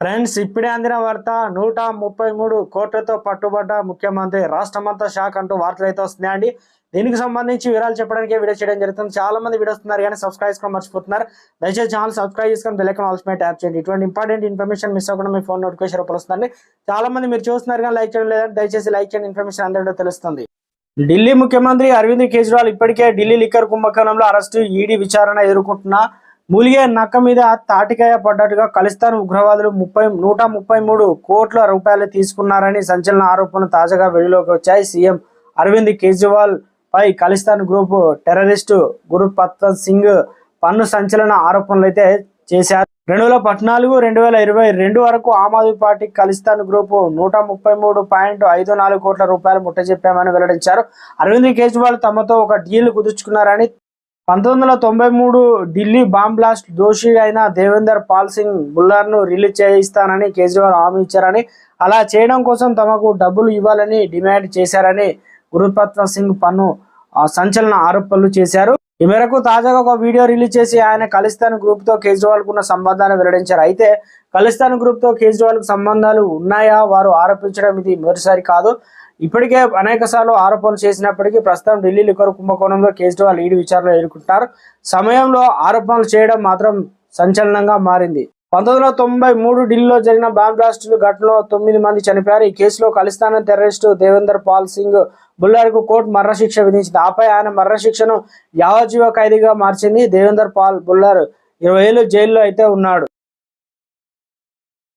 Friends ఇప్పుడే అందిన వార్త నూట ముప్పై మూడు కోట్లతో పట్టుబడ్డ ముఖ్యమంత్రి రాష్ట్రమంతా షాక్ అంటూ వార్తలు అయితే వస్తున్నాయండి దీనికి సంబంధించి వివరాలు చెప్పడానికి వీడియో చేయడం జరుగుతుంది. చాలా మంది వీడియో వస్తున్నారు కానీ సబ్స్క్రైబ్ చేసుకోవడం మర్చిపోతున్నారు. దయచేసి ఛానల్ సబ్స్క్రైబ్ చేసుకొని బెల్ ఐకాన్ ఆల్స్ ట్యాప్ చేయండి. ఇటువంటి ఇంపార్టెంట్ ఇన్ఫర్మేషన్ మిస్ అవ్వకుండా మీ ఫోన్ నోటిఫికేషన్ రూపంలో వస్తుంది చాలా మంది మీరు చూస్తున్నారు కానీ లైక్ చేయడం లేదంటే దయచేసి లైక్ చేయండి. ఇన్ఫర్మేషన్ అందరిలో తెలుస్తుంది. ఢిల్లీ ముఖ్యమంత్రి అరవింద్ కేజ్రీవాల్ ఇప్పటికే ఢిల్లీ లిక్కర్ కుంభకోణంలో అరెస్టు ఈడీ విచారణ ఎదుర్కొంటున్న మూలిగే నక్క మీద తాటికాయ పడ్డట్టుగా ఖలిస్తాన్ ఉగ్రవాదులు ముప్పై నూట ముప్పై మూడు కోట్ల రూపాయలు తీసుకున్నారని సంచలన ఆరోపణలు తాజాగా వెలుగులోకి వచ్చాయి. సీఎం అరవింద్ కేజ్రీవాల్ పై ఖలిస్తాన్ గ్రూప్ టెర్రరిస్టు గురుపత్వన్ సింగ్ పన్ను సంచలన ఆరోపణలు అయితే చేశారు. రెండు వేల పద్నాలుగు రెండు వేల ఇరవై రెండు వరకు ఆమ్ ఆద్మీ పార్టీ ఖలిస్తాన్ గ్రూప్ నూట ముప్పై మూడు పాయింట్ ఐదు నాలుగు కోట్ల రూపాయలు ముట్టజెప్పామని వెల్లడించారు. అరవింద్ కేజ్రీవాల్ తమతో ఒక డీల్ కుదుర్చుకున్నారని పంతొమ్మిది వందల తొంభై మూడు ఢిల్లీ బాంబ్ బ్లాస్ట్ దోషి అయిన దేవేందర్ పాల్ సింగ్ బుల్లార్ను రిలీజ్ చేయిస్తానని కేజ్రీవాల్ హామీ ఇచ్చారని అలా చేయడం కోసం తమకు డబ్బులు ఇవ్వాలని డిమాండ్ చేశారని గురుపత్వ సింగ్ పన్ను సంచలన ఆరోపణలు చేశారు. ఈ మేరకు తాజాగా ఒక వీడియో రిలీజ్ చేసి ఆయన ఖలిస్తాన్ గ్రూప్తో కేజ్రీవాల్ కున్న సంబంధాన్ని వెల్లడించారు. అయితే ఖలిస్తాన్ గ్రూప్తో కేజ్రీవాల్కు సంబంధాలు ఉన్నాయా? వారు ఆరోపించడం ఇది మొదటిసారి కాదు. ఇప్పటికే అనేక సార్లు ఆరోపణలు చేసినప్పటికీ ప్రస్తుతం ఢిల్లీ లిక్కర్ కుంభకోణంలో కేజ్రీవాల్ ఈడీ విచారణ ఎదుర్కొంటారు సమయంలో ఆరోపణలు చేయడం మాత్రం సంచలనంగా మారింది. పంతొమ్మిది వందల తొంభై మూడు ఢిల్లీలో జరిగిన బాంబ్ బ్లాస్ట్ ఘటనలో తొమ్మిది మంది చనిపోయారు. ఈ కేసులో ఖలిస్తాన్ టెర్రరిస్టు దేవేందర్ పాల్ సింగ్ బుల్లారికు కోర్టు మరణశిక్ష విధించింది. ఆపై ఆయన మరణశిక్షను యావజీవ ఖైదీగా మార్చింది దేవేందర్ పాల్ బుల్లార్. ఇరవై ఏళ్ళు జైల్లో అయితే ఉన్నాడు.